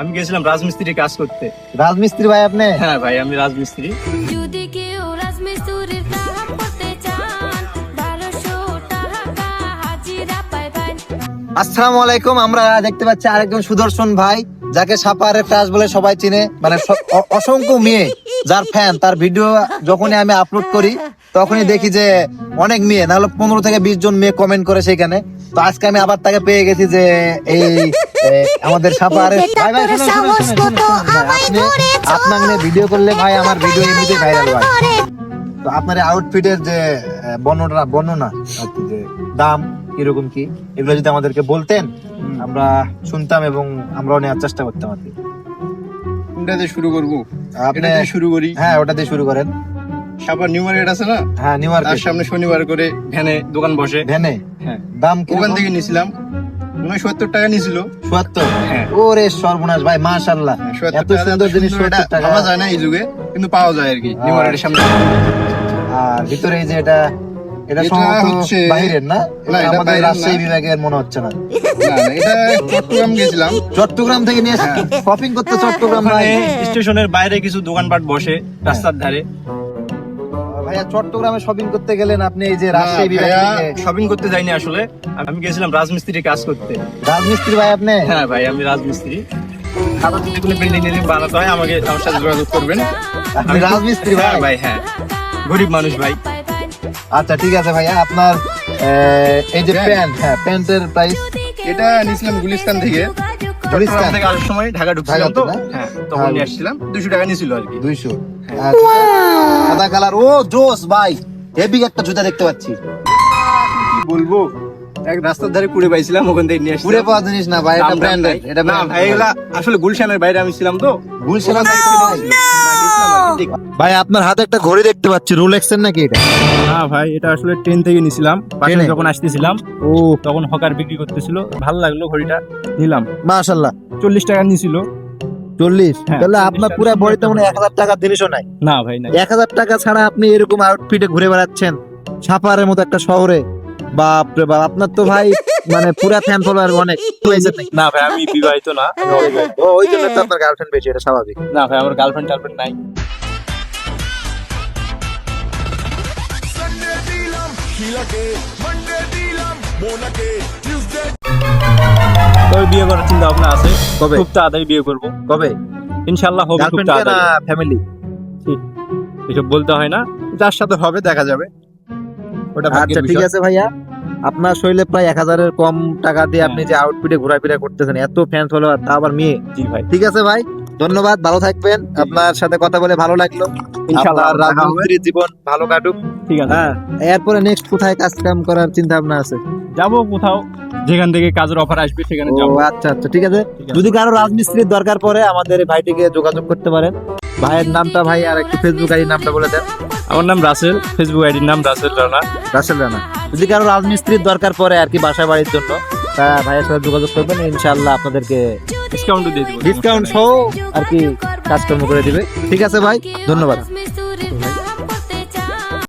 আমি গেছিলাম রাজমিস্ত্রি কাজ করতে। রাজমিস্ত্রি ভাই আপনি? হ্যাঁ ভাই আমি রাজমিস্ত্রি। যদি কেউ রাজমিস্ত্রির কাম করতে চান বারোশো টাকা হাজিরা পাইবেন। আসসালামু আলাইকুম আমরা দেখতে পাচ্ছি আরেকজন সুদর্শন ভাই যাকে সাপারের টাস বলে সবাই চিনে। মানে অসংখ্য মেয়ে যার ফ্যান তার ভিডিও যখনই আমি আপলোড করি তখনই দেখি যে অনেক মেয়ে নাহলে পনেরো থেকে বিশ জন মেয়ে কমেন্ট করে সেখানে তো আজকে আমি আবার তাকে পেয়ে গেছি যে এই আমাদের আপনি আপনার নিয়ে ভিডিও করলে ভাই আমার ভিডিও এমনিতেই ভাইরাল ভাই তো আপনার আউটফিটের যে বর্ণনা বর্ণনা যে দাম কীরকম কি এগুলো যদি আমাদেরকে বলতেন আমরা শুনতাম এবং আমরাও নেওয়ার চেষ্টা করতাম আর কি। কোনটা দিয়ে শুরু করব? আপনি শুরু করি। হ্যাঁ ওটা দিয়ে শুরু করেন। সাপার নিউ মার্কেট আছে না? হ্যাঁ নিউ তার মার্কেট সামনে শনিবার করে ভ্যানে দোকান বসে। ভ্যানে? হ্যাঁ। দাম ওখান থেকে নিছিলাম। নয় সত্তর টাকা নিছিল। সত্তর? হ্যাঁ। ওরে সর্বনাশ ভাই মাশাল্লাহ এত সুন্দর জিনিস সত্তর টাকা। পাওয়া যায় না এই যুগে কিন্তু পাওয়া যায় আর কি নিউ মার্কেটের সামনে। আর ভিতরে এই যে এটা এটা হচ্ছে- বাইরের না? আমাদের রাজশাহী। বিভাগের মনে হচ্ছে না। না না এটা চট্টগ্রাম গেছিলাম। চট্টগ্রাম থেকে নিয়ে শপিং করতে চট্টগ্রাম স্টেশনের বাইরে কিছু দোকানপাট বসে রাস্তার ধারে। ভাইয়া চট্টগ্রামে শপিং করতে গেলেন আপনি এই যে রাজশাহী বিভাগ থেকে? শপিং করতে যাইনি আসলে। আমি গেছিলাম রাজমিস্ত্রি কাজ করতে। রাজমিস্ত্রি ভাই আপনি? হ্যাঁ ভাই আমি রাজমিস্ত্রি। আপনার যদি কোনো বিল্ডিং বানাতে হয় আমাকে আমার সাথে যোগাযোগ করবেন। আপনি রাজমিস্ত্রি হ্যাঁ ভাই ভাই হ্যাঁ। গরিব মানুষ ভাই। আচ্ছা ঠিক আছে ভাইয়া আপনার আহ, এই যে প্যান্ট। প্যান্ট হ্যাঁ প্যান্টের প্রাইস এটা নিছিলাম গুলিস্তান থেকে। চট্টগ্রাম থেকে আসার সময় ঢাকা ঢুকছিলাম তো। হ্যাঁ তখন হ্যাঁ। নিয়ে আসছিলাম। দুশো টাকা নিয়েছিল আর কি। দুইশো। সাদা কালার। ও জোস ভাই। হেভি একটা জুতা দেখতে পাচ্ছি। বলব? এক রাস্তার ধারে কুড়ে পাইছিলাম ওখান থেকে নিয়ে পুরে পাওয়া জিনিস না ভাই এটা ব্র্যান্ডেড এটা না ভাই এগুলা আসলে গুলশানের বাইরে আমি ছিলাম তো। গুলশান দেখ- ভাই আপনার হাতে একটা ঘড়ি দেখতে পাচ্ছি রোলেক্স এর নাকি এটা? না ভাই এটা আসলে ট্রেন থেকে নিছিলাম। পাশে ট্রেনে? যখন আসতেছিলাম ও। তখন হকার বিক্রি করতেছিল। ভালো লাগল ঘড়িটা নিলাম। মাশাল্লাহ চল্লিশ টাকা নিছিল। চল্লিশ? হ্যাঁ, তাহলে আপনার। পুরো বডিতে মনে এক হাজার টাকার জিনিসও নাই। না ভাই না এক হাজার টাকা ছাড়া আপনি এরকম আউটফিটে ঘুরে বেড়াচ্ছেন। ছাপারের মতো একটা শহরে। বাপরে বাপ আপনার তো ভাই মানে পুরা ফ্যান ফলোয়ার অনেক। না ভাই আমি বিবাহিত না আমি অবিবাহিত। ও ওই জন্য তো আপনার গার্লফ্রেন্ড পেয়েছে এটা স্বাভাবিক। না ভাই আমার গার্লফ্রেন্ড টার্লফ্রেন্ড নাই। তবে বিয়ে করার চিন্তা ভাবনা আছে। কবে? খুব তাড়াতাড়ি বিয়ে করব। কবে? ইনশাল্লাহ হবে খুব তাড়াতাড়ি। ফ্যামিলি এসব বলতে হয় না। যার সাথে হবে দেখা যাবে। ওটা আচ্ছা ঠিক আছে ভাইয়া। আপনার শরীরে প্রায় এক হাজারের কম টাকা দিয়ে আপনি যে আউটফিটে ঘোরাফেরা করতেছেন এত ফ্যান ফলোয়ার তা আবার মেয়ে। জি ভাই। ঠিক আছে ভাই? ধন্যবাদ ভালো থাকবেন। আপনার সাথে কথা বলে ভালো লাগল। জীবন ভালো কাটুক। ঠিক আছে। হ্যাঁ এরপরে নেক্সট কোথায় কাজ কাম করার চিন্তা ভাবনা আছে? যাব কোথাও যেখান থেকে কাজের অফার আসবে সেখানে যাব। আচ্ছা আচ্ছা ঠিক আছে। যদি কারও রাজমিস্ত্রির দরকার পড়ে আমাদের ভাইটিকে যোগাযোগ করতে পারেন। ভাইয়ের নামটা ভাই আর একটু ফেসবুক আইডির নামটা বলে দেন। আমার নাম রাসেল ফেসবুক আইডির নাম রাসেল রানা। রাসেল রানা। যদি কারও রাজমিস্ত্রির দরকার পড়ে আর কি বাসা বাড়ির জন্য তা ভাইয়ের সাথে যোগাযোগ করবেন। ইনশাআল্লাহ আপনাদেরকে ডিসকাউন্ট দিয়ে দেবো। ডিসকাউন্ট সহ আর কি কাজকর্ম করে দিবে। ঠিক আছে ভাই ধন্যবাদ।